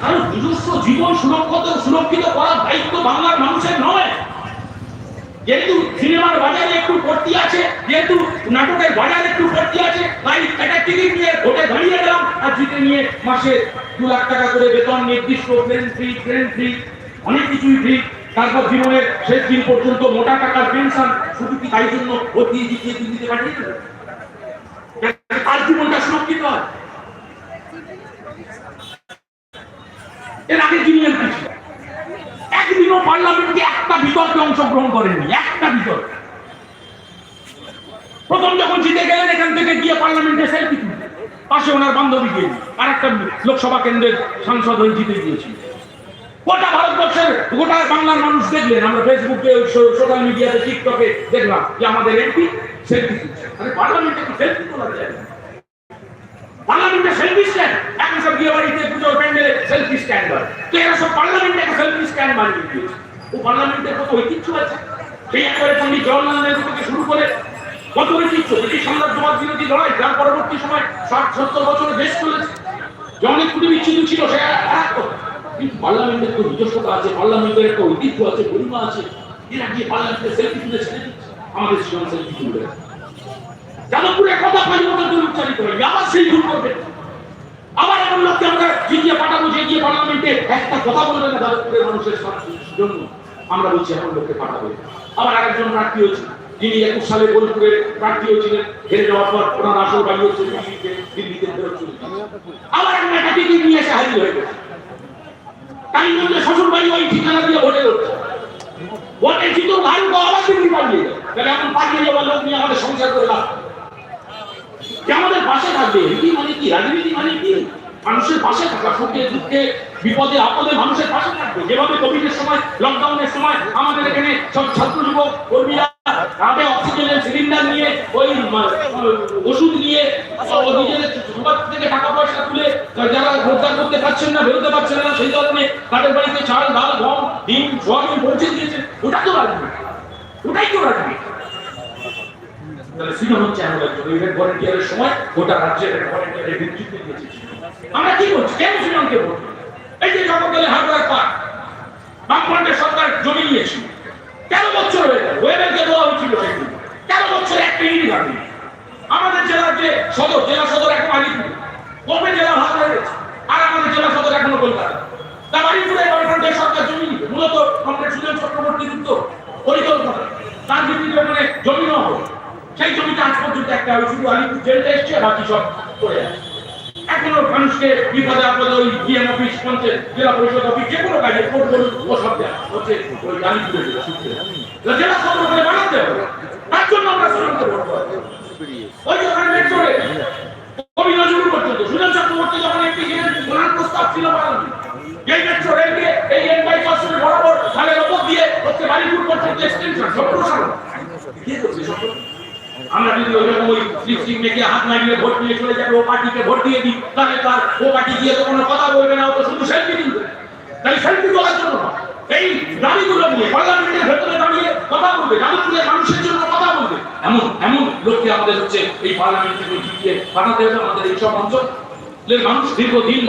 কারণ নিজস্ব জীবন সুরক্ষিত সুরক্ষিত করার দায়িত্ব বাংলার মানুষের নয়। যেহেতু সিনেমার বাজারে একটু ভর্তি আছে, যেহেতু নাটকের বাজারে একটু ভর্তি আছে, তাই একটা টিকিট নিয়ে ভোটে দাঁড়িয়ে গেলাম আর জিতে নিয়ে মাসে দু লাখ টাকা করে বেতন, নির্দিষ্ট প্লেন ফ্রি ট্রেন ফ্রি অনেক কিছুই ফ্রি তারপর জীবনের শেষ দিন পর্যন্ত মোটা টাকার পেনশন শুধু কি তাই জন্য ভোট দিয়ে দিন দিতে পাঠিয়ে তার জীবনটা সুরক্ষিত হয়। এর আগে একদিনও একটা বিতর্কে অংশগ্রহণ করেননি, একটা বিতর্ক। প্রথম যখন জিতে গেলেন, এখান থেকে গিয়ে পার্লামেন্টে সেলফি পাশে ওনার বান্ধবী গিয়ে আর একটা লোকসভা কেন্দ্রের সাংসদ হয়ে জিতে গিয়েছিল গোটা ভারতবর্ষের, গোটা বাংলার মানুষ দেখলেন। আমরা ফেসবুকে সোশ্যাল মিডিয়াতে টিকটকে দেখলাম যে আমাদের এমপি সেলফি তুলছে। আরে পার্লামেন্টে সেলফি তোলা যায় না? পার্লামেন্টে সেলফি স্ট্যান্ড এখন সব বিয়ে বাড়িতে পুজোর প্যান্ডেলে সেলফি স্ট্যান্ড হয় তো এরা সব পার্লামেন্টে একটা সেলফি স্ট্যান্ড বানিয়ে দিয়েছে। ও পার্লামেন্টের কত ঐতিহ্য আছে? সেই একেবারে পন্ডিত জওয়াহরলাল নেহরু থেকে শুরু করে কত ঐতিহ্য? ব্রিটিশ সাম্রাজ্যবাদ বিরোধী লড়াই যার পরবর্তী সময় ষাট, সত্তর বছরে দেশ চলেছে। যে অনেক কুটি বিচ্ছিন্ন ছিল, সে কিন্তু পার্লামেন্টের তো নিজস্বতা আছে, পার্লামেন্টের একটা ঐতিহ্য আছে গরিমা আছে। এরা গিয়ে পার্লামেন্টে সেলফি তুলে দিচ্ছে আমাদের সেলফি তুলে যাদবপুরের কথা পাঁচ বছর ধরে উচ্চারিত হয়নি আবার সেই ভুল করবে। আবার এমন লোককে আমরা জিতিয়ে পাঠাবো, যে গিয়ে পার্লামেন্টে একটা কথা বলবে না যাদবপুরের মানুষের জন্য। আমরা বলছি এমন লোককে পাঠাবো। আবার আরেকজন প্রার্থী হয়েছে। যিনি একুশ সালে বোলপুরের প্রার্থী হয়েছিলেন, হেরে যাওয়ার পর ওনার আসল বাড়ি হচ্ছে দিল্লিতে দিল্লিতে ফেরত আবার টিকিট নিয়ে এসে হাজির হয়ে গেছে। তাই জন্য শ্বশুর বাড়ি ওই ঠিকানা দিয়ে ভোটে উঠছে ভোটে জিতো ভাই তো আবার দিল্লি পালিয়ে তাহলে এখন পালিয়ে যাওয়ার লোক নিয়ে আমাদের সংসার করে? আমাদের পাশে থাকবে। রীতি মানে কি? রাজনীতি মানে কি? মানুষের পাশে থাকা, সুখে, দুঃখে, বিপদে, আপদে মানুষের পাশে থাকবে। যেভাবে কোভিডের সময় লকডাউনের সময় আমাদের এখানে সব ছাত্র, যুবক, কর্মীরা অক্সিজেনের সিলিন্ডার নিয়ে, ওই ওষুধ নিয়ে নিজেদের থেকে টাকা পয়সা তুলে যারা রোজগার করতে পারছেন না, বেরোতে পারছেন না, সেই কারণে তাদের বাড়িতে চাল, ডাল, গম, ডিম, সোয়াবিন পৌঁছে দিয়েছে। ওটা তো রাজনীতি। ওটাই তো রাজনীতি। তাহলে হচ্ছে আমরা ভলেন্টিয়ারের সময়, গোটা রাজ্যের ভলেন্টিয়ারের দিয়েছি। আমরা কি করছি? কেন শ্রীলঙ্কে বলছি এই যে হাজার সরকার জমি তেরো বছর হয়ে গেল? ওয়েবেলকে দেওয়া হয়েছিল তেরো বছর একটা আমাদের জেলার যে সদর, জেলা সদর এখন আলিপুর। কবে জেলা ভাগ হয়ে গেছে আর আমাদের জেলা সদর এখনও কলকাতা তা আলিপুরে বামফ্রন্টের সরকার জমি নিবে মূলত কমপ্লেট সুজন চক্রবর্তীর উত্তর পরিকল্পনা তার ভিত্তিতে মানে জমি নেওয়া হবে সেই জমিটা আজ পর্যন্ত একটা শুধু আলিপুর জেলটা এসছে বাকি সব করে এখনও মানুষকে বিপদে আপদে ওই ডিএম অফিস পঞ্চায়েত, জেলা পরিষদ অফিস যে কোনো কাজে কোর্ট বলুন ও সব দেয়। হচ্ছে ওই আলিপুরে জেলা, সূত্রে। জেলা সদর করে বানাতে হবে। তার জন্য আমরা শ্রীলঙ্কা করব। ওই ওখানে মেট্রো রেল কবি নজরুল পর্যন্ত, সুজন চক্রবর্তী যখন একটি ওনার প্রস্তাব ছিল বানানো এই মেট্রো রেল দিয়ে এই এন বাই বাইপাসের বরাবর খালের ওপর দিয়ে হচ্ছে বালিপুর পর্যন্ত এক্সটেনশন সম্প্রসারণ কে করছে সম্প্রসারণ? আমরা যদি ওই হাত লাগিয়ে ভোট চলে যাবে, ও পার্টিকে ভোট দিয়ে দিই তাহলে তার ও পার্টি গিয়ে তো কোনো কথা বলবে না, ও তো শুধু সেলফি তাই সেলফি জন্য এই দাবিগুলো নিয়ে, পার্লামেন্টের ভেতরে দাঁড়িয়ে কথা বলবে যাদবপুরের মানুষের জন্য কথা বলবে। এমন এমন লোককে আমাদের হচ্ছে এই পার্লামেন্ট জিতিয়ে পাঠাতে হবে আমাদের অঞ্চলের মানুষ দীর্ঘদিন